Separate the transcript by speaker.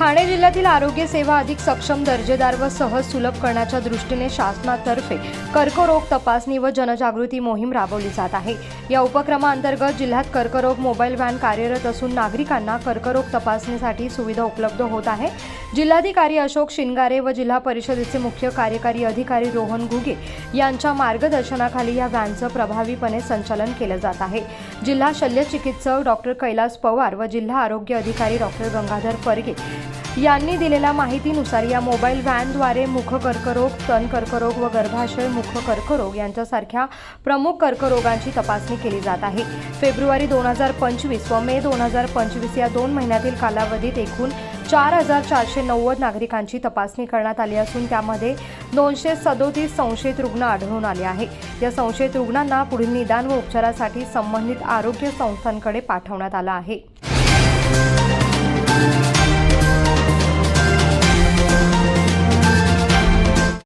Speaker 1: ठाणे जिल्ह्यातील आरोग्य सेवा अधिक सक्षम दर्जेदार व सहज सुलभ करण्याच्या दृष्टीने शासनातर्फे कर्करोग तपासणी व जनजागृती मोहीम राबवली जात आहे. या उपक्रमाअंतर्गत जिल्ह्यात कर्करोग मोबाईल व्हॅन कार्यरत असून नागरिकांना कर्करोग तपासणीसाठी सुविधा उपलब्ध होत आहे. जिल्हाधिकारी अशोक शिंगारे व जिल्हा परिषदेचे मुख्य कार्यकारी अधिकारी रोहन घुगे यांच्या मार्गदर्शनाखाली या व्हॅनचं प्रभावीपणे संचालन केलं जात आहे. जिल्हा शल्यचिकित्सक डॉक्टर कैलास पवार व जिल्हा आरोग्य अधिकारी डॉक्टर गंगाधर परगे यांनी दिलेल्या माहितीनुसार या मोबाईल व्हॅनद्वारे मुख कर्करोग स्तन कर्करोग व गर्भाशय मुख कर्करोग यांच्यासारख्या प्रमुख कर्करोगांची तपासणी केली जात आहे. फेब्रुवारी दोन हजार पंचवीस व मे दोन हजार पंचवीस या दोन महिन्यातील कालावधीत एकूण चार हजार चारशे नव्वद नागरिकांची तपासणी करण्यात आली असून त्यामध्ये दोनशे सदोतीस संशयित रुग्ण आढळून आले आहे. या संशयित रुग्णांना पुढील निदान व उपचारासाठी संबंधित आरोग्य संस्थांकडे पाठवण्यात आलं आहे.